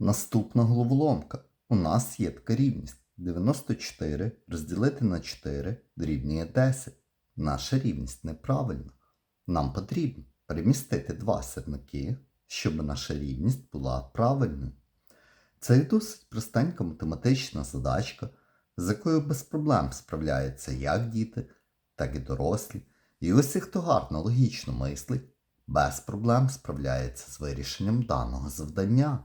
Наступна головоломка. У нас є така рівність. 94 розділити на 4 дорівнює 10. Наша рівність неправильна. Нам потрібно перемістити два сірники, щоб наша рівність була правильною. Це досить простенька математична задачка, з якою без проблем справляються як діти, так і дорослі. І усі, хто гарно логічно мислить, без проблем справляється з вирішенням даного завдання.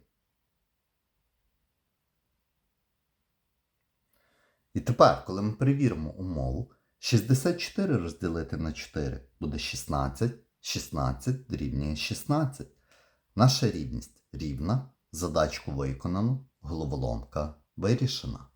І тепер, коли ми перевіримо умову, 64 розділити на 4 буде 16, 16 дорівнює 16. Наша рівність рівна, задачку виконано, головоломка вирішена.